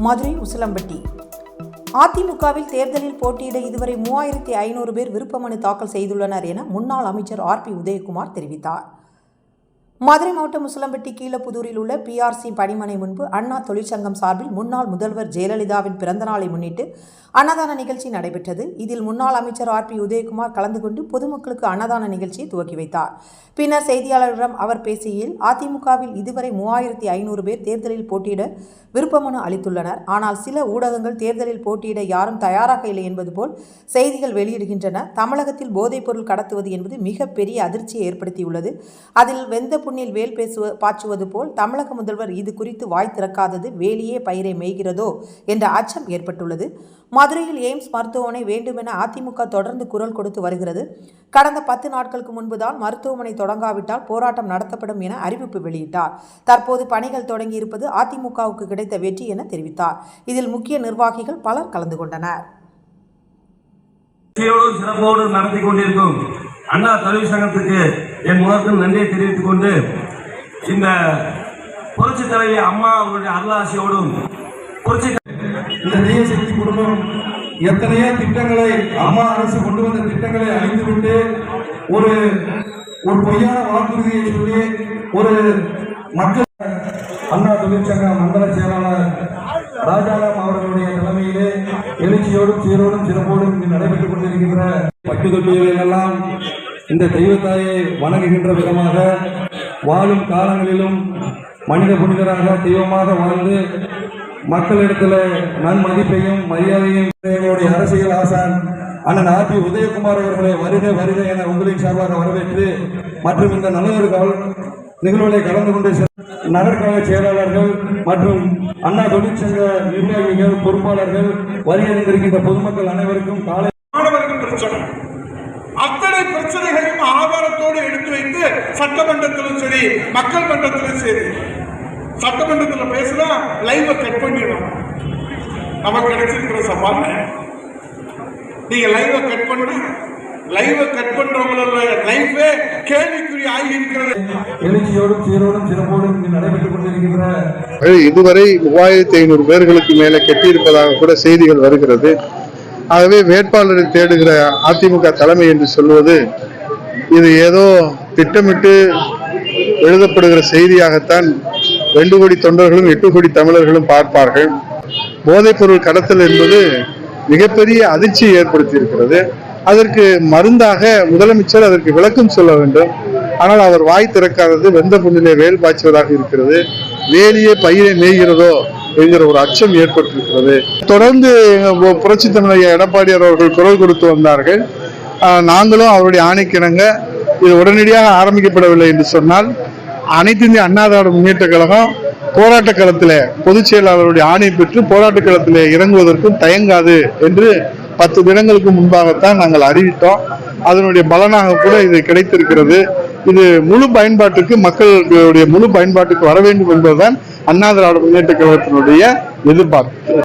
மதுரை உசிலம்பட்டி. அதிமுகவில் தேர்தலில் போட்டியிட இதுவரை மூவாயிரத்தி ஐநூறு பேர் விருப்ப மனு தாக்கல் செய்துள்ளனர் என முன்னாள் அமைச்சர் ஆர் பி உதயகுமார் தெரிவித்தார். மதுரை மாவட்டம் முசலம்பட்டி கீழப்புதூரில் உள்ள பிஆர்சி பணிமனை முன்பு அண்ணா தொழிற்சங்கம் சார்பில் முன்னாள் முதல்வர் ஜெயலலிதாவின் பிறந்த நாளை முன்னிட்டு அன்னதான நிகழ்ச்சி நடைபெற்றது. இதில் முன்னாள் அமைச்சர் ஆர் பி உதயகுமார் கலந்து கொண்டு பொதுமக்களுக்கு அன்னதான நிகழ்ச்சியை துவக்கி வைத்தார். பின்னர் செய்தியாளர்களிடம் அவர் பேசுகையில் அதிமுகவில் இதுவரை மூவாயிரத்தி ஐநூறு பேர் தேர்தலில் போட்டியிட விருப்பமனு அளித்துள்ளனர். ஆனால் சில ஊடகங்கள் தேர்தலில் போட்டியிட யாரும் தயாராக இல்லை என்பது போல் செய்திகள் வெளியிடுகின்றன. தமிழகத்தில் போதைப்பொருள் கடத்துவது என்பது மிகப்பெரிய அதிர்ச்சியை ஏற்படுத்தியுள்ளது. அதில் வெந்த புண்ணில் வேல் பேசுவ பாய்ச்சுவது போல் தமிழக முதல்வர் இது குறித்து வாய் திறக்காதது வேலியே பயிரை மேய்கிறதோ என்ற அச்சம் ஏற்பட்டுள்ளது. மதுரையில் எய்ம்ஸ் மருத்துவமனை வேண்டுமென அதிமுக தொடர்ந்து குரல் கொடுத்து வருகிறது. கடந்த பத்து நாட்களுக்கு முன்புதான் மருத்துவமனை தொடங்காவிட்டால் போராட்டம் நடத்தப்படும் என அறிவிப்பு வெளியிட்டார். தற்போது பணிகள் தொடங்கியிருப்பது அதிமுகவுக்கு கிடைத்த வெற்றி என தெரிவித்தார். இதில் முக்கிய நிர்வாகிகள் பலர் கலந்து கொண்டனர். சிறப்போடு நடத்தி கொண்டிருக்கும் அண்ணா தொழிற்சங்கத்துக்கு என் முகத்தில் நன்றியை தெரிவித்துக் கொண்டு இந்த புரட்சி தலைவி அம்மா அவருடைய அருளாசியோடும் புரட்சி இந்த தேசக்தி குடும்பம் எத்தனையோ திட்டங்களை அம்மா அரசு கொண்டு வந்த திட்டங்களை அழித்துவிட்டு ஒரு ஒரு பொய்யான வாக்குறுதியை சொல்லி ஒரு மக்கள் அண்ணா தொழிற்சங்க மண்டல செயலாளர் ராஜாராம் அவர்களுடைய தலைமையிலே எழுச்சியோடும் சீரோடும் சிறப்போடும் இங்கு நடைபெற்றுக் கொண்டிருக்கின்ற பட்டு தொட்டிகளில் எல்லாம் இந்த தெய்வத்தாயை வணங்குகின்ற விதமாக வாழும் காலங்களிலும் மனித புனிதராக தெய்வமாக வாழ்ந்து மக்களிடத்தில் நன்மதிப்பையும் மரியாதையும் எங்களுடைய அரசியல் ஆசான் அண்ணன் ஆர் பி உதயகுமார் அவர்களை வருக வருக என உங்களின் சார்பாக வரவேற்று மற்றும் இந்த நல்லவர்கள் கவல் நிகழ்வுகளை கலந்து கொண்டு சென்ற நகர்கழக செயலாளர்கள் மற்றும் அண்ணா தொழிற்சங்க நிர்வாகிகள் பொறுப்பாளர்கள் வருகின்றிருக்கின்ற பொதுமக்கள் அனைவருக்கும் காலை சட்டமன்றத்திலும் சரி மக்கள் மன்றத்திலும் சரி. சட்டமன்றத்தில் பேசினா லைவ கட் பண்ணிடணும். நமக்கு கிடைச்சிருக்கிற சவால். நீங்க லைவ கட் பண்ண. லைவ கட் பண்றவங்களோட லைஃபே கேள்விக்குறி ஆகி இருக்கிறது எழுச்சியோடும் சீரோடும் சிறப்போடும் நடைபெற்றுக் கொண்டிருக்கின்ற இதுவரை மூவாயிரத்தி ஐநூறு பேர்களுக்கு மேல கெட்டியிருப்பதாக கூட செய்திகள் வருகிறது. ஆகவே வேட்பாளரை தேடுகிற அதிமுக தலைமை என்று சொல்வது இது ஏதோ திட்டமிட்டு எழுதப்படுகிற செய்தியாகத்தான் ரெண்டு கோடி தொண்டர்களும் எட்டு கோடி தமிழர்களும் பார்ப்பார்கள். போதைப்பொருள் கடத்தல் என்பது மிகப்பெரிய அதிர்ச்சியை ஏற்படுத்தியிருக்கிறது. அதற்கு மருந்தாக முதலமைச்சர் அதற்கு விளக்கம் சொல்ல வேண்டும். ஆனால் அவர் வாய் திறக்காதது வெந்த புண்ணிலே வேல் பாய்ச்சுவதாக இருக்கிறது. வேலியே பயிரை மேய்கிறதோ என்கிற ஒரு அச்சம் ஏற்பட்டிருக்கிறது. தொடர்ந்து புரட்சி தமிழக எடப்பாடியார் அவர்கள் குரல் கொடுத்து வந்தார்கள். நாங்களும் அவருடைய ஆணைக்கிணங்க இது உடனடியாக ஆரம்பிக்கப்படவில்லை என்று சொன்னால் அனைத்து இந்திய அண்ணா திராவிட முன்னேற்ற கழகம் போராட்ட களத்தில் பொதுச் செயலாளருடைய ஆணை பெற்று போராட்ட களத்தில் இறங்குவதற்கும் தயங்காது என்று பத்து தினங்களுக்கு முன்பாகத்தான் நாங்கள் அறிவித்தோம். அதனுடைய பலனாக கூட இது கிடைத்திருக்கிறது. இது முழு பயன்பாட்டுக்கு மக்களுடைய முழு பயன்பாட்டுக்கு வர வேண்டும் என்பதுதான் அண்ணா திராவிட முன்னேற்ற கழகத்தினுடைய எதிர்பார்ப்பு.